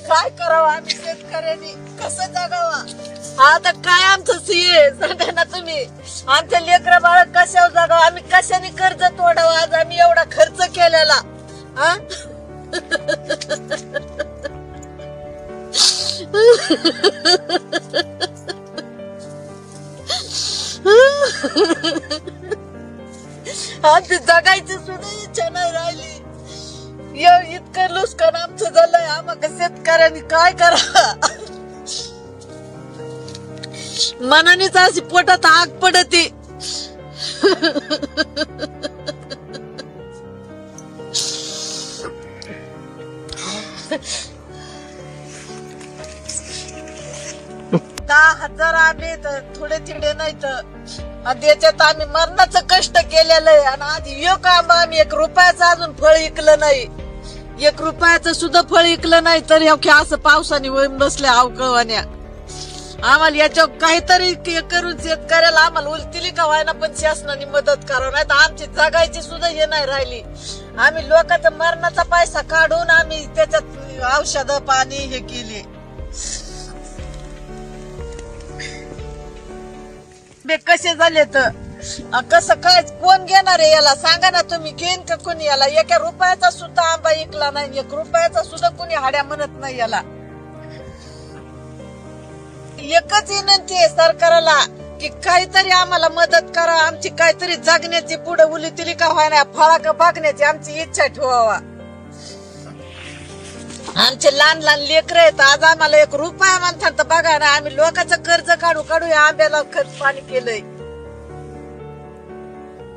काय करावं आम्ही शेतकऱ्यांनी? कसं जगावं? आता काय आमचं सीए सांगा ना तुम्ही. आमच्या लेकरा बाळ कशावर जगावं? आम्ही कशाने कर्ज तोडावं? आज आम्ही एवढा खर्च केलेला. हा? आमची जगायची सुद्धा इच्छा नाही राहिली. य- इतकं लुस्कान आमचं झालंय काय करा? मनानेच अशी पोटात आग पडते. दहा हजार आम्ही तर थोडे तिडे नाही तर. त्याच्यात आम्ही मरणाचं कष्ट केलेलं आहे. आणि आधी यो काम आम्ही एक रुपयाचं अजून फळ ऐकलं नाही. एक रुपयाचं सुद्धा फळ इकलं नाही तर ह्या हो असं पावसाने वळून बसले अवकळवाण्या आम्हाला याच्यावर काहीतरी के- करून शेतकऱ्याला आम्हाला उलटिली का व्हायना पण शासनाने मदत करावं नाही तर आमची जगायची सुद्धा हे नाही राहिली. आम्ही लोकांचा मरणाचा पैसा काढून आम्ही त्याच्यात औषध पाणी हे केली. बे कसे झाले तर कसं काय कोण घेणार आहे याला. सांगा ना तुम्ही घेईन का कोणी याला? एका रुपयाचा सुद्धा आंबा इकला नाही एक रुपयाचा सुद्धा कोणी हाड्या म्हणत नाही याला. एकच विनंती आहे सरकारला की काहीतरी आम्हाला मदत करा. आमची काहीतरी जगण्याची पुढे उली तिली का व्हायना फळा भागण्याची बघण्याची आमची इच्छा ठेवावा. आमचे लहान लहान लेकर आहेत आज आम्हाला एक रुपया म्हणतात तर बघा ना आम्ही लोकांचं कर्ज काढू काढू या आंब्याला खर्च पाणी केलंय.